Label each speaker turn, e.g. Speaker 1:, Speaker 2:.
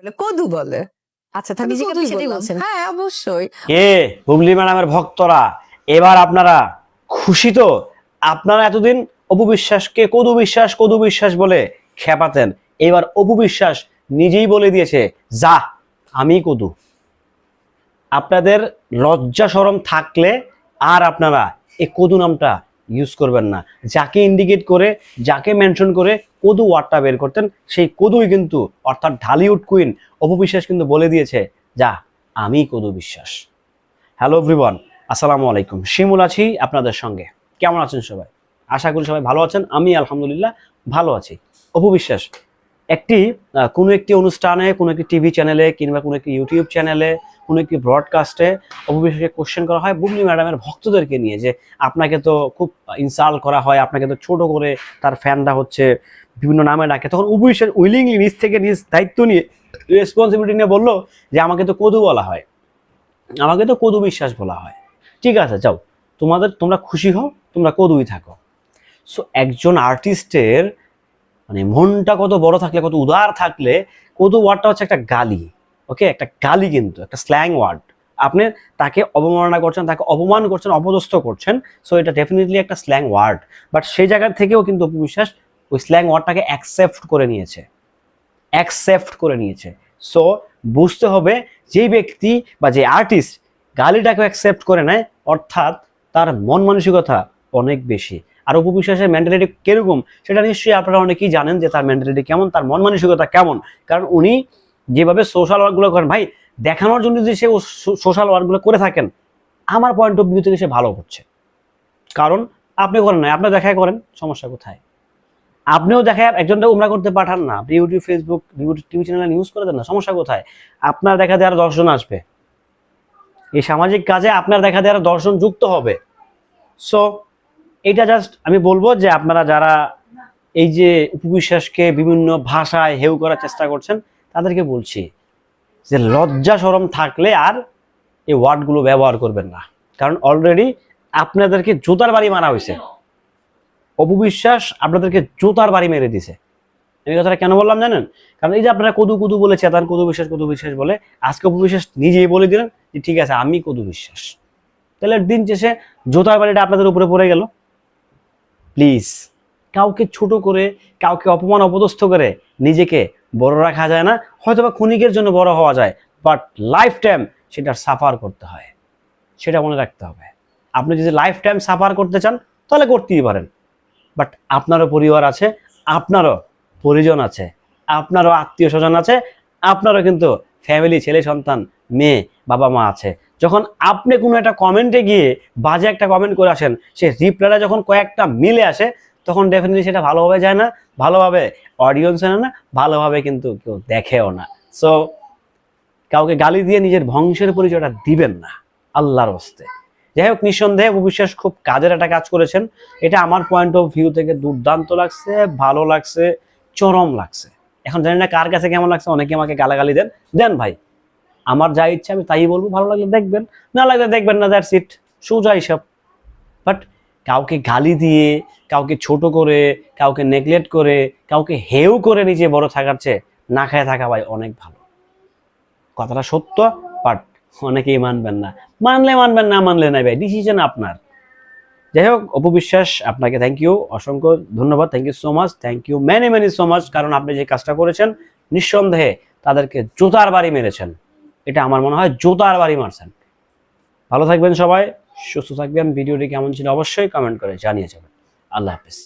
Speaker 1: বলে কদু বলে।
Speaker 2: আচ্ছা তাহলে নিজেকে আপনি সেটাই বলছেন।
Speaker 1: হ্যাঁ অবশ্যই।
Speaker 3: কে? হুগলি ম্যাডামের ভক্তরা। এবার আপনারা খুশি তো? আপনারা এতদিন অপু বিশ্বাসকে কদু বিশ্বাস কদু বিশ্বাস বলে খেপাতেন। এবার অপু বিশ্বাস নিজেই বলে দিয়েছে যা আমি কদু। আপনাদের লজ্জা সরম থাকলে আর আপনারা এই কদু নামটা ইউজ করবেন না। যাকে ইন্ডিকেট করে, যাকে মেনশন করে কদু ওয়ার্ডটা বের করতেন, সেই কদুই কিন্তু অর্থাৎ ঢালিউড কুইন অপবিশ্বাস কিন্তু বলে দিয়েছে, যা, আমি কদু বিশ্বাস। হ্যালো এভরিওয়ান আসসালামু আলাইকুম। শিমুল আছি আপনাদের সঙ্গে। কেমন আছেন সবাই? আশা করি সবাই ভালো আছেন। আমি আলহামদুলিল্লাহ ভালো আছি। অপু বিশ্বাস একটি কোনো একটি অনুষ্ঠানে, কোনো একটি টিভি চ্যানেলে কিংবা কোনো একটি ইউটিউব চ্যানেলে, কোনো একটি ব্রডকাস্টে অপু কোশ্চেন করা হয় বুবলি ম্যাডামের ভক্তদেরকে নিয়ে যে আপনাকে তো খুব ইনসাল্ট করা হয়, আপনাকে তো ছোট করে তার ফ্যানরা হচ্ছে বিভিন্ন নামে ডাকে। তখন অপু উইলিংলি নিজ থেকে নিজ দায়িত্ব নিয়ে রেসপন্সিবিলিটি নিয়ে বলল যে আমাকে তো কদু বলা হয়। আমাকে তো কদু বিশ্বাস বলা হয়। ঠিক আছে, যাও। তোমাদের, তোমরা খুশি হও, তোমরা কদুই থাকো। সো একজন আর্টিস্টের মানে মনটা কত বড় থাকলে, কত উদার থাকলে কদু ওয়ার্ডটা হচ্ছে একটা গালি ওকে একটা গালি কিন্তু, একটা স্ল্যাং ওয়ার্ড আপনি তাকে অবমাননা করছেন, তাকে অপমান করছেন, অপদস্থ করছেন সো এটা ডেফিনেটলি একটা স্ল্যাং ওয়ার্ড বাট সেই জায়গা থেকেও কিন্তু অপু বিশ্বাস, ওই স্ল্যাং ওয়ার্ডটাকে অ্যাকসেপ্ট করে নিয়েছে। অ্যাকসেপ্ট করে নিয়েছে। সো বুঝতে হবে যেই ব্যক্তি বা যে আর্টিস্ট গালিটাকে অ্যাকসেপ্ট করে নেয়, অর্থাৎ তার মন মানসিকতা অনেক বেশি। আর অপু বিশ্বাসের মেন্টালিটি কীরকম, সেটা নিশ্চয়ই আপনারা অনেকেই জানেন যে তার মেন্টালিটি কেমন, তার মন মানসিকতা কেমন। কারণ উনি যেভাবে সোশ্যাল ওয়ার্কগুলো করেন, ভাই, দেখানোর জন্য যদি সে সোশ্যাল ওয়ার্কগুলো করে থাকেন, আমার পয়েন্ট অফ ভিউ থেকে সে ভালো করছে। কারণ আপনি করেন না আপনি দেখায় করেন, সমস্যা কোথায়? আপনিও দেখায় একজনটা উমরা করতে পাঠান না, আপনি ইউটিউব ফেসবুক টিভি চ্যানেলে নিউজ করে দেন না, সমস্যা কোথায়? আপনার দেখা দিয়ে আরও দশজন আসবে। এই সামাজিক কাজে আপনার দেখা দিয়ে আরও দশজন যুক্ত হবে। সো এটা জাস্ট আমি বলব যে আপনারা যারা এই যে উপবিশ্বাসকে বিভিন্ন ভাষায় হেউ করার চেষ্টা করছেন, তাদেরকে বলছি যে লজ্জা সরম থাকলে আর এই ওয়ার্ডগুলো ব্যবহার করবেন না। কারণ অলরেডি আপনাদেরকে জুতার বাড়ি মারা হয়েছে অপবিশ্বাস আপনাদেরকে জুতার বাড়ি মেরে দিছে। আমি কথাটা কেন বললাম জানেন? কারণ এই যে আপনারা কদু কদু বলে, চেতান কদু বিশ্বাস কদু বিশ্বাস বলে, আজকে অপবিশ্বাস নিজেই বলে দিলেন যে ঠিক আছে, আমি কদু বিশ্বাস। তাহলে দিন শেষে জোতার বাড়িটা আপনাদের উপরে পড়ে গেল। প্লিজ কাউকে ছোট করে, কাউকে অপমান অপদস্থ করে নিজেকে বড় রাখা যায় না হয়তো বা ক্ষণিকের জন্য বড় হওয়া যায় বাট লাইফ টাইম সেটার সাফার করতে হয়। সেটা মনে রাখতে হবে। আপনি যদি লাইফ টাইম সাফার করতে চান, তাহলে করতেই পারেন। বাট আপনারও পরিবার আছে, আপনারও পরিজন আছে, আপনারও আত্মীয় স্বজন আছে, আপনারও কিন্তু ফ্যামিলি ছেলে সন্তান মেয়ে বাবা মা আছে। যখন আপনি কোনো একটা কমেন্টে গিয়ে বাজে একটা কমেন্ট করে আসেন, সে রিপ্লাইটা যখন কয়েকটা মিলে আসে, তখন ডেফিনেটলি সেটা ভালোভাবে যায় না, ভালোভাবে অডিয়েন্স না, ভালোভাবে কিন্তু কেউ দেখেও না। সো কাউকে গালি দিয়ে নিজের বংশের পরিচয়টা দিবেন না, আল্লাহর হস্তে। যাই হোক, নিঃসন্দেহে অবিশ্বাস খুব কাজের একটা কাজ করেছেন। এটা আমার পয়েন্ট অফ ভিউ থেকে দুর্দান্ত লাগছে, ভালো লাগছে, চরম লাগছে। এখন জানি না কার কাছে কেমন লাগছে অনেকে আমাকে গালাগালি দেন। দেন ভাই। আমার যা ইচ্ছা, আমি তাই বলব। ভালো লাগলে দেখবেন, না লাগলে দেখবেন না দ্যাটস ইট সোজা হিসাব। বাট কাউকে গালি দিয়ে, কাউকে ছোট করে, কাউকে নেগলেক্ট করে, কাউকে হেউ করে নিজে বড় থাকার চেয়ে না খায় থাকা ভাই অনেক ভালো। কথাটা সত্য বাট অনেকেই মানবেন না। মানলে মানবেন, না মানলে নাই ভাই ডিসিশন আপনার। যাই হোক অপবিশ্বাস আপনাকে থ্যাংক ইউ অসংখ্য ধন্যবাদ। Thank you so much thank you many many so much কারণ আপনি যে কাজটা করেছেন, নিঃসন্দেহে তাদেরকে জোতার বাড়ি মেরেছেন। এটা আমার মনে হয় জোতার বাড়ি মারছেন। ভালো থাকবেন সবাই, সুস্থ থাকবেন। ভিডিওটি কেমন ছিল অবশ্যই কমেন্ট করে জানিয়ে যাবেন। আল্লাহ হাফিজ।